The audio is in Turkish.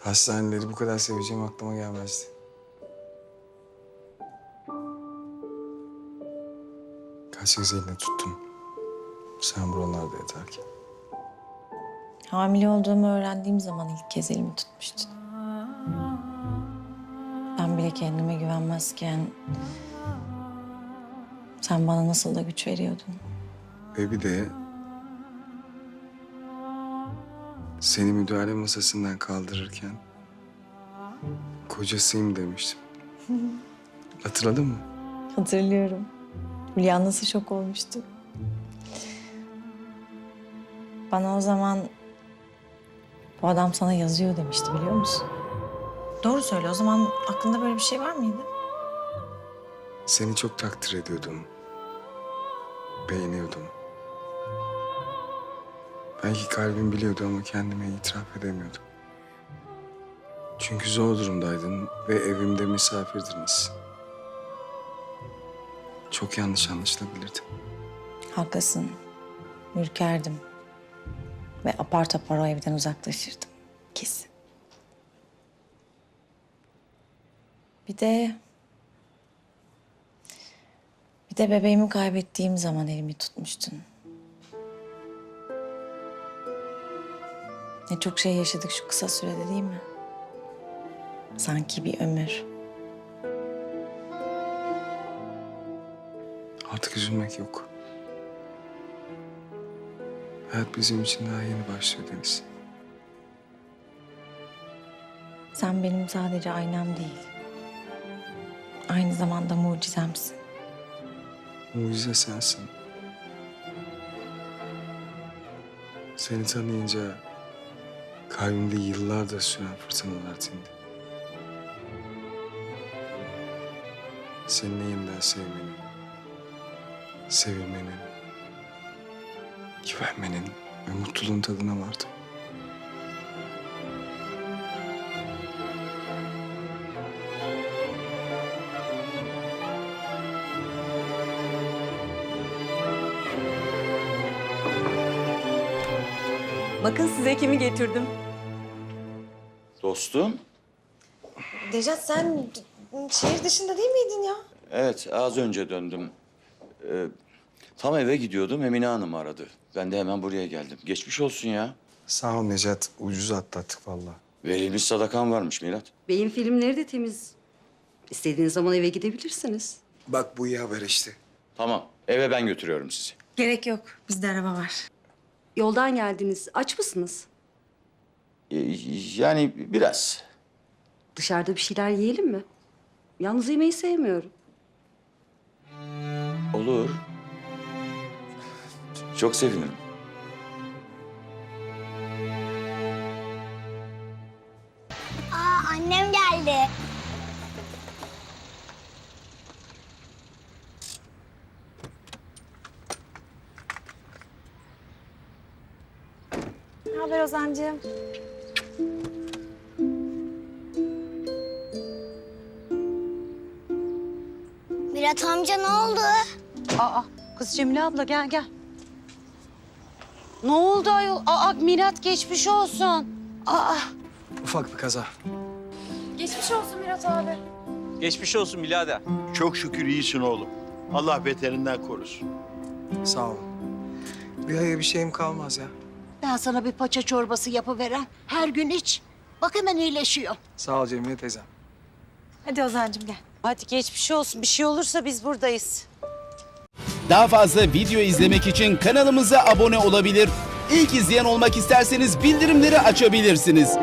Hastaneleri bu kadar seveceğim aklıma gelmezdi. Kaç kez eline tuttum. Sen buralarda yatarken. Hamile olduğumu öğrendiğim zaman ilk kez elimi tutmuştun. Ben bile kendime güvenmezken... ...sen bana nasıl da güç veriyordun. Ve bir de... Seni müdahale masasından kaldırırken... ...kocasıyım demiştim. Hatırladın mı? Hatırlıyorum. Hülya nasıl şok olmuştu. Bana o zaman... ...bu adam sana yazıyor demişti biliyor musun? Doğru söyle o zaman aklında böyle bir şey var mıydı? Seni çok takdir ediyordum. Beğeniyordum. Belki kalbim biliyordu ama kendime itiraf edemiyordum. Çünkü zor durumdaydın ve evimde misafirdiniz. Çok yanlış anlaşılabilirdi. Haklısın. Ürkerdim. Ve apar topar o evden uzaklaşırdım. Kesin. Bir de... Bir de bebeğimi kaybettiğim zaman elimi tutmuştun. Ne çok şey yaşadık şu kısa sürede değil mi? Sanki bir ömür. Artık üzülmek yok. Hayat bizim için daha yeni başlıyor Deniz. Sen benim sadece aynam değil. Aynı zamanda mucizemsin. Mucize sensin. Seni tanıyınca kalbimde yıllardır süren fırtınalar dindi. Seninle yeniden sevmenin, sevilmenin, güvenmenin ve mutluluğun tadına vardım. Bakın size kimi getirdim. Dostum. Decat sen şehir dışında değil miydin ya? Evet az önce döndüm. Ee, tam eve gidiyordum Emine Hanım aradı. Ben de hemen buraya geldim. Geçmiş olsun ya. Sağ ol Necat, ucuz atlattık vallahi. Verilmiş sadakan varmış Mirat. Beyin filmleri de temiz. İstediğiniz zaman eve gidebilirsiniz. Bak bu iyi haber işte. Tamam eve ben götürüyorum sizi. Gerek yok. Bizde araba var. Yoldan geldiniz. Aç mısınız? Ee, yani biraz. Dışarıda bir şeyler yiyelim mi? Yalnız yemeği sevmiyorum. Olur. Çok sevinirim. Aa annem geldi. Ne haber Ozan'cığım? Mirat amca ne oldu? Aa, kız Cemile abla gel gel. Ne oldu ayol? Aa, Mirat geçmiş olsun. Aa, Ufak bir kaza. Geçmiş olsun birader. Çok şükür iyisin oğlum. Allah beterinden korusun. Sağ ol. Bir aya bir şeyim kalmaz ya. ben sana bir paça çorbası yapıveren. Her gün iç. Bak hemen iyileşiyor. Sağ ol Cemile teyzem. Hadi Ozan'cığım gel. Hadi geçmiş olsun. Bir şey olursa biz buradayız. Daha fazla video izlemek için kanalımıza abone olabilir. İlk izleyen olmak isterseniz bildirimleri açabilirsiniz.